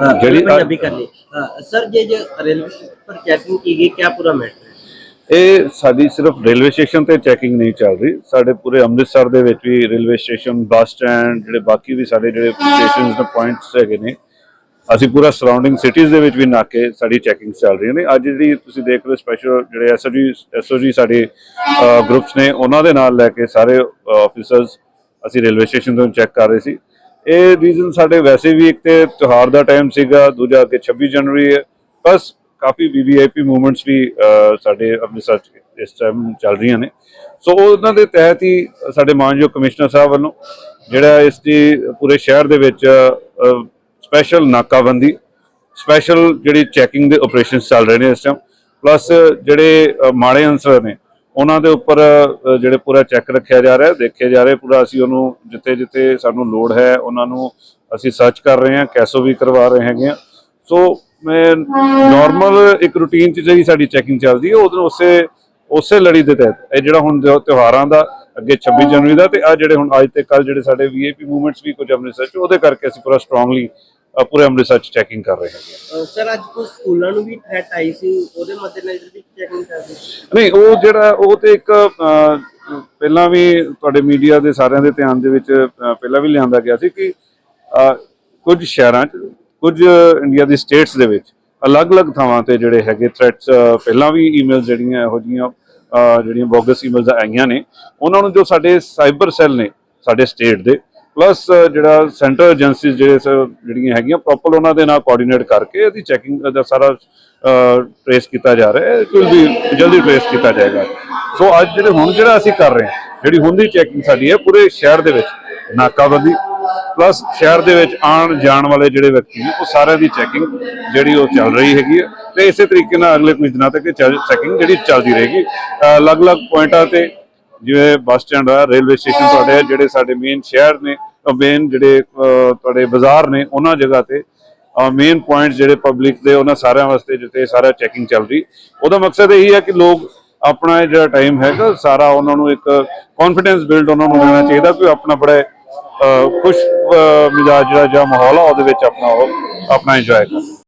ਜਿਹੜੀ पंजाबी कर ली हाँ, सर ये जो रेलवे पर चेकिंग की गई क्या पूरा मैटर है ਇਹ ਸਾਡੀ ਸਿਰਫ ਰੇਲਵੇ ਸਟੇਸ਼ਨ ਤੇ ਚੈਕਿੰਗ ਨਹੀਂ ਚੱਲ ਰਹੀ ਸਾਡੇ ਪੂਰੇ ਅੰਮ੍ਰਿਤਸਰ ਦੇ ਵਿੱਚ ਵੀ ਰੇਲਵੇ ਸਟੇਸ਼ਨ ਬੱਸ ਸਟੈਂਡ ਜਿਹੜੇ ਬਾਕੀ ਵੀ ਸਾਡੇ ਜਿਹੜੇ ਸਟੇਸ਼ਨਸ ਦੇ ਪੁਆਇੰਟਸ ਹੈਗੇ ਨੇ ਅਸੀਂ ਪੂਰਾ ਸਰਾਊਂਡਿੰਗ ਸਿਟੀਜ਼ ਦੇ ਵਿੱਚ ਵੀ ਨਾਕੇ ਸਾਡੀ ਚੈਕਿੰਗ ਚੱਲ ਰਹੀਆਂ ਨੇ ਅੱਜ ਜਿਹੜੀ ਤੁਸੀਂ ਦੇਖ ਰਹੇ ਸਪੈਸ਼ਲ ਜਿਹੜੇ ਐਸਓਜੀ ਐਸਓਜੀ ਸਾਡੇ ਗਰੁੱਪਸ ਨੇ ਉਹਨਾਂ ਦੇ ਨਾਲ ਲੈ ਕੇ ਸਾਰੇ ਆਫੀਸਰਸ ਅਸੀਂ ਰੇਲਵੇ ਸਟੇਸ਼ਨ ਤੋਂ ਚੈੱਕ ਕਰ ਰਹੇ ਸੀ ਇਹ ਰੀਜ਼ਨ ਸਾਡੇ ਵੈਸੇ ਵੀ ਇੱਕ ਤੇ ਤਿਉਹਾਰ ਦਾ ਟਾਈਮ ਸੀਗਾ, ਦੂਜਾ ਕਿ 26 ਜਨਵਰੀ ਹੈ। ਬਸ ਕਾਫੀ ਵੀਵੀਆਈਪੀ ਮੂਵਮੈਂਟਸ ਵੀ ਸਾਡੇ ਅੰਮ੍ਰਿਤਸਰ 'ਚ ਇਸ ਟਾਈਮ ਚੱਲ ਰਹੀਆਂ ਨੇ। ਸੋ ਉਹਨਾਂ ਦੇ ਤਹਿਤ ਹੀ ਸਾਡੇ ਮਾਨਯੋਗ ਕਮਿਸ਼ਨਰ ਸਾਹਿਬ ਵੱਲੋਂ ਜਿਹੜਾ ਇਸ ਦੀ ਪੂਰੇ ਸ਼ਹਿਰ ਦੇ ਵਿੱਚ ਸਪੈਸ਼ਲ ਨਾਕਾਬੰਦੀ ਸਪੈਸ਼ਲ ਜਿਹੜੀ ਚੈਕਿੰਗ ਦੇ ਆਪਰੇਸ਼ਨਸ ਚੱਲ ਰਹੇ ਨੇ ਇਸ ਟਾਈਮ ਪਲੱਸ ਜਿਹੜੇ ਮਾੜੇ ਅਨਸਰ ਨੇ ਉਹਨਾਂ ਦੇ ਉੱਪਰ ਜਿਹੜੇ ਪੂਰਾ ਚੈੱਕ ਰੱਖਿਆ ਜਾ ਰਿਹਾ, ਦੇਖਿਆ ਜਾ ਰਿਹਾ ਪੂਰਾ ਅਸੀਂ ਉਹਨੂੰ ਜਿੱਥੇ ਜਿੱਥੇ ਸਾਨੂੰ ਲੋੜ ਹੈ, ਉਹਨਾਂ ਨੂੰ ਅਸੀਂ ਸਰਚ ਕਰ ਰਹੇ ਹਾਂ, ਕੈਸੋ ਵੀ ਕਰਵਾ ਰਹੇ ਹੈਗੇ ਆ ਸੋ ਮੈਂ ਨਾਰਮਲ ਇੱਕ ਰੂਟੀਨ ਚ ਜਿਹੜੀ ਸਾਡੀ ਚੈਕਿੰਗ ਚੱਲਦੀ ਹੈ, ਉਹਦੇ ਉਸੇ ਉਸੇ ਲੜੀ ਦੇ ਤਹਿਤ। ਇਹ ਜਿਹੜਾ ਹੁਣ ਤਿਉਹਾਰਾਂ ਦਾ, ਅੱਗੇ 26 ਜਨਵਰੀ ਦਾ ਤੇ ਆ ਜਿਹੜੇ ਹੁਣ ਅੱਜ ਤੇ ਕੱਲ ਜਿਹੜੇ ਸਾਡੇ ਵੀਆਈਪੀ ਮੂਵਮੈਂਟਸ ਵੀ ਕੁਝ ਅੰਮ੍ਰਿਤਸਰ ਚ, ਉਹਦੇ ਕਰਕੇ ਅਸੀਂ ਪੂਰਾ ਸਟਰੋਂਗਲੀ ਪੂਰੇ ਅੰਮ੍ਰਿਤਸਰ ਚ ਚੈਕਿੰਗ ਕਰ ਰਹੇ ਹੈਗੇ ਅਹ, ਸਰ ਅੱਜ ਕੁਝ ਸਕੂਲਾਂ ਨੂੰ ਵੀ ਥ੍ਰੈਟ ਆਈ ਸੀ? ਉਹਦੇ ਮੱਦੇਨਜ਼ਰ ਵੀ ਚੈਕਿੰਗ ਕਰ ਰਹੀ ਨਹੀਂ ਉਹ ਜਿਹੜਾ ਉਹ ਤੇ ਇੱਕ ਅਹ, ਪਹਿਲਾਂ ਵੀ ਤੁਹਾਡੇ ਮੀਡੀਆ ਦੇ ਸਾਰਿਆਂ ਦੇ ਧਿਆਨ ਦੇ ਵਿੱਚ ਅਹ, ਪਹਿਲਾਂ ਵੀ ਲਿਆਂਦਾ ਗਿਆ ਸੀ ਕਿ ਅਹ, ਕੁਝ ਸ਼ਹਿਰਾਂ 'ਚ ਕੁਝ ਇੰਡੀਆ ਦੀ ਸਟੇਟਸ ਦੇ ਵਿੱਚ ਅਲੱਗ-ਅਲੱਗ ਥਾਵਾਂ ਤੇ ਜਿਹੜੇ ਹੈਗੇ ਥ੍ਰੈਟਸ ਪਹਿਲਾਂ ਵੀ ਈਮੇਲਸ ਜਿਹੜੀਆਂ ਇਹੋ ਜਿਹੀਆਂ ਅਹ, ਜਿਹੜੀਆਂ ਬੋਗਸ ਈਮੇਲਸ ਆਈਆਂ ਨੇ ਉਹਨਾਂ ਨੂੰ ਜੋ ਸਾਡੇ ਸਾਈਬਰ ਸੈੱਲ ਨੇ ਸਾਡੇ ਸਟੇਟ ਦੇ ਪਲੱਸ ਜਿਹੜਾ ਸੈਂਟਰ ਏਜੰਸੀਜ਼ ਜਿਹੜੇ ਸ- ਜਿਹੜੀਆਂ ਹੈਗੀਆਂ ਪ੍ਰੋਪਰ ਉਹਨਾਂ ਦੇ ਨਾਲ ਕੋਆਰਡੀਨੇਟ ਕਰਕੇ ਇਹਦੀ ਚੈਕਿੰਗ ਦਾ ਸਾਰਾ ਟ੍ਰੇਸ ਕੀਤਾ ਜਾ ਰਿਹਾ ਹੈ। ਕੋਈ ਜਲਦੀ ਟ੍ਰੇਸ ਕੀਤਾ ਜਾਏਗਾ। ਸੋ ਅੱਜ ਜਿਹੜੇ ਹੁਣ ਜਿਹੜਾ ਅਸੀਂ ਕਰ ਰਹੇ ਹਾਂ, ਜਿਹੜੀ ਹੁਣ ਦੀ ਚੈਕਿੰਗ ਸਾਡੀ ਹੈ, ਪੂਰੇ ਸ਼ਹਿਰ ਦੇ ਵਿੱਚ, ਨਾਕਾਬੰਦੀ ਪਲੱਸ ਸ਼ਹਿਰ ਦੇ ਵਿੱਚ ਆਉਣ ਜਾਣ ਵਾਲੇ ਜਿਹੜੇ ਵਿਅਕਤੀ ਨੇ, ਉਹ ਸਾਰਿਆਂ ਦੀ ਚੈਕਿੰਗ ਜਿਹੜੀ ਉਹ ਚੱਲ ਰਹੀ ਹੈਗੀ ਹੈ। ਤੇ ਇਸੇ ਤਰੀਕੇ ਨਾਲ ਅਗਲੇ ਕੁਝ ਦਿਨਾਂ ਤੱਕ ਚੈਕਿੰਗ ਜਿਹੜੀ ਚੱਲਦੀ ਰਹੇਗੀ। ਅਲੱਗ-ਅਲੱਗ ਪੁਆਇੰਟਾਂ ਤੇ ਜਿਵੇਂ ਬੱਸ ਸਟੈਂਡ ਆ ਰੇਲਵੇ ਸਟੇਸ਼ਨ ਤੁਹਾਡੇ ਆ, ਜਿਹੜੇ ਸਾਡੇ ਮੇਨ ਸ਼ਹਿਰ ਨੇ ਮੇਨ ਜਿਹੜੇ ਤੁਹਾਡੇ ਬਾਜ਼ਾਰ ਨੇ ਉਹਨਾਂ ਜਗ੍ਹਾ ਤੇ ਮੇਨ ਪੁਆਇੰਟ ਜਿਹੜੇ ਪਬਲਿਕ ਦੇ ਉਹਨਾਂ ਸਾਰਿਆਂ ਵਾਸਤੇ ਜਿੱਥੇ ਸਾਰਾ ਚੈਕਿੰਗ ਚੱਲ ਰਹੀ। ਉਹਦਾ ਮਕਸਦ ਇਹੀ ਹੈ ਕਿ ਲੋਕ ਆਪਣਾ ਜਿਹੜਾ ਟਾਈਮ ਹੈਗਾ ਸਾਰਾ ਉਹਨਾਂ ਨੂੰ ਇੱਕ ਕੌਨਫੀਡੈਂਸ ਬਿਲਡ ਉਹਨਾਂ ਨੂੰ ਦੇਣਾ ਚਾਹੀਦਾ ਕਿ ਆਪਣਾ ਬੜਾ ਖੁਸ਼ ਮਿਜਾਜ ਜਿਹੜਾ ਜਾਂ ਮਾਹੌਲ ਆ ਉਹਦੇ ਵਿੱਚ ਆਪਣਾ ਉਹ ਆਪਣਾ ਇੰਜੋਏ ਕਰਨ